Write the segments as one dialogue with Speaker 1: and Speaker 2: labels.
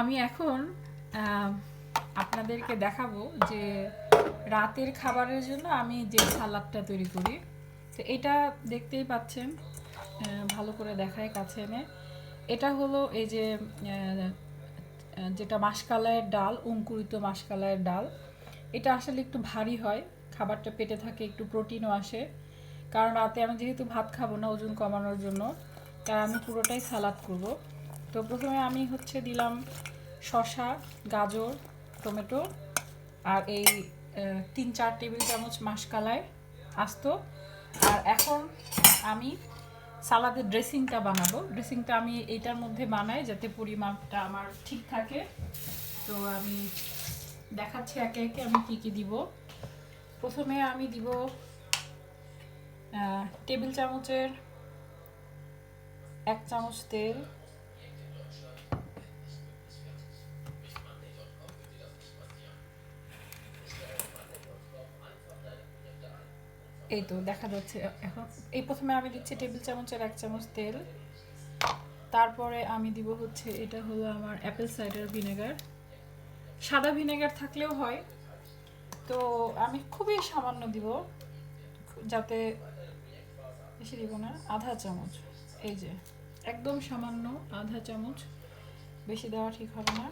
Speaker 1: আমি এখন আপনাদেরকে দেখাবো যে রাতের খাবারের জন্য আমি যে সালাদটা তৈরি করি। তো এটা দেখতেই পাচ্ছেন ভালো করে দেখায় কাছে এনে। এটা হলো এই যে যেটা মাসকালাইয়ের ডাল, অঙ্কুরিত মাসকালাইয়ের ডাল। এটা আসলে একটু ভারী হয়, খাবারটা পেটে থাকে, একটু প্রোটিনও আসে। কারণ রাতে আমি যেহেতু ভাত খাব না, ওজন কমানোর জন্য, তাই আমি পুরোটাই সালাদ করব। তো প্রথমে আমি হচ্ছে দিলাম শসা, গাজর, টমেটো আর এই তিন চার টেবিল চামচ মাসকালাই আস্ত। আর এখন আমি সালাদের ড্রেসিংটা বানাবো। ড্রেসিংটা আমি এইটার মধ্যে বানাই যাতে পরিমাপটা আমার ঠিক থাকে। তো আমি দেখাচ্ছি একে একে আমি কী কী দিব। প্রথমে আমি দিব টেবিল চামচের এক চামচ তেল এই তো দেখা যাচ্ছে। এখন এই প্রথমে আমি দিচ্ছি টেবিল চামচের এক চামচ তেল। তারপরে আমি দিব হচ্ছে, এটা হলো আমার অ্যাপেল সাইডার ভিনেগার সাদা ভিনেগার থাকলেও হয়। তো আমি খুবই সামান্য দিব, যাতে বেশি দিব না। আধা চামচ, এই যে। একদম সামান্য আধা চামচ, বেশি দেওয়া ঠিক হবে না।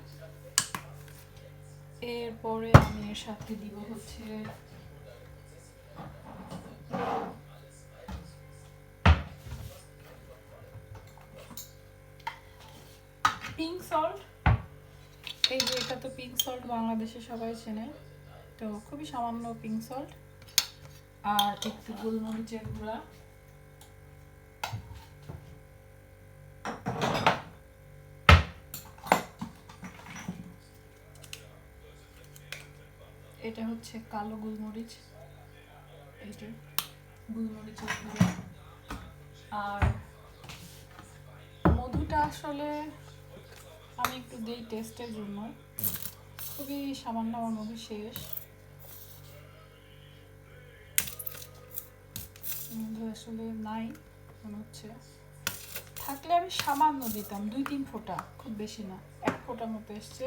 Speaker 1: এরপরে আমি এর সাথে দিব হচ্ছে পিঙ্ক সল্ট এই যে এটা তো পিঙ্ক সল্ট বাংলাদেশে সবাই চেনে। তো খুবই সামান্য পিঙ্ক সল্ট আর একটু গোলমরিচের গুঁড়া। এটা হচ্ছে কালো গোলমরিচ। এইটা গোলমরিচের গুঁড়া। আর মধুটা আসলে আমি একটু দিই টেস্টের জন্য। খুবই সামান্য আমার মধু শেষ। আসলে নাই, মনে হচ্ছে। থাকলে আমি সামান্য দিতাম দুই তিন ফোঁটা, খুব বেশি না। এক ফোঁটা মতো এসছে।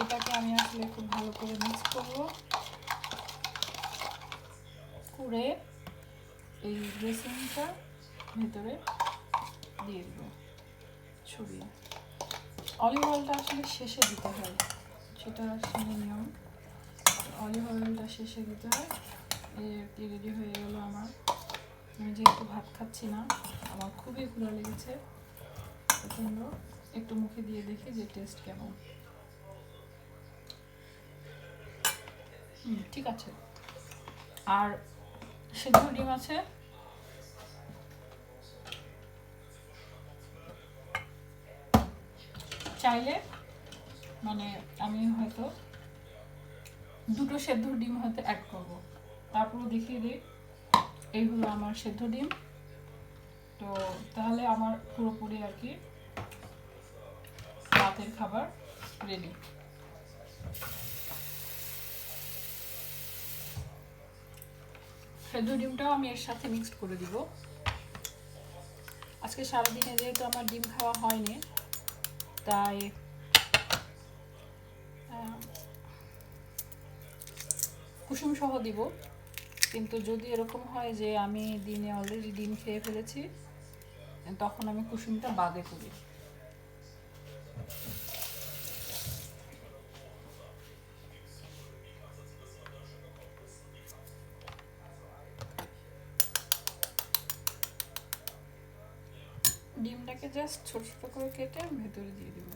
Speaker 1: এটাকে আমি আসলে খুব ভালো করে মিক্স করব। করে এই ড্রেসিংটা ভেতরে দিয়ে দেবো ছড়িয়ে অলিভ অয়েলটা আসলে শেষে দিতে হয়। সেটা আসলে নিয়ম অলিভ অয়েলটা শেষে দিতে হয়। এই রেডি হয়ে গেল আমার। আমি যেহেতু ভাত খাচ্ছি না, আমার খুবই ভালো লেগেছে। প্রচণ্ড। একটু মুখে দিয়ে দেখি যে টেস্ট কেমন। ঠিক আছে। আর সেদ্ধ ডিম আছে? চাইলে মানে আমি হয়তো দুটো সেদ্ধ ডিম হয়তো অ্যাড করব। তারপরে দেখিয়ে দিই, এই হলো আমার সেদ্ধ ডিম। তো তাহলে আমার পুরোপুরি আর কি রাতের খাবার রেডি সেদ্ধ ডিমটাও আমি এর সাথে মিক্সড করে দিব। আজকে সারাদিনে যেহেতু আমার ডিম খাওয়া হয়নি তাই আহ, কুসুম সহ দিব কিন্তু যদি এরকম হয় যে আমি দিনে অলরেডি ডিম খেয়ে ফেলেছি তখন আমি কুসুমটা বাদে করি। ডিমটাকে জাস্ট ছোট ছোট করে কেটে ভেতরে দিয়ে দিব।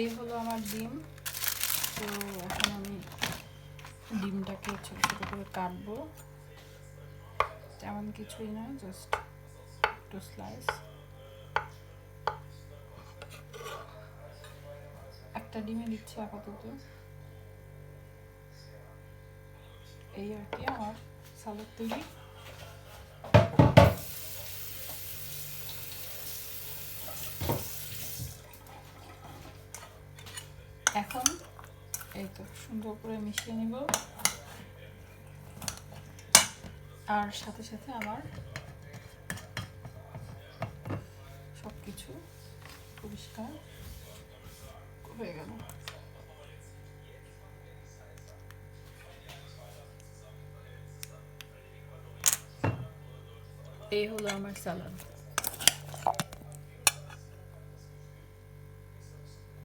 Speaker 1: এই হলো আমার ডিম। তো এখন আমি ডিমটাকে ছোট ছোট করে কাটবো। তেমন কিছুই না জাস্ট একটু স্লাইস একটা ডিমে দিচ্ছি আপাতত। এই আর কি আমার সালাদ তৈরি। এখন এই তো সুন্দর করে মিশিয়ে নিব। আর সাথে সাথে আমার সব কিছু পরিষ্কার। এই হলো আমার স্যালাড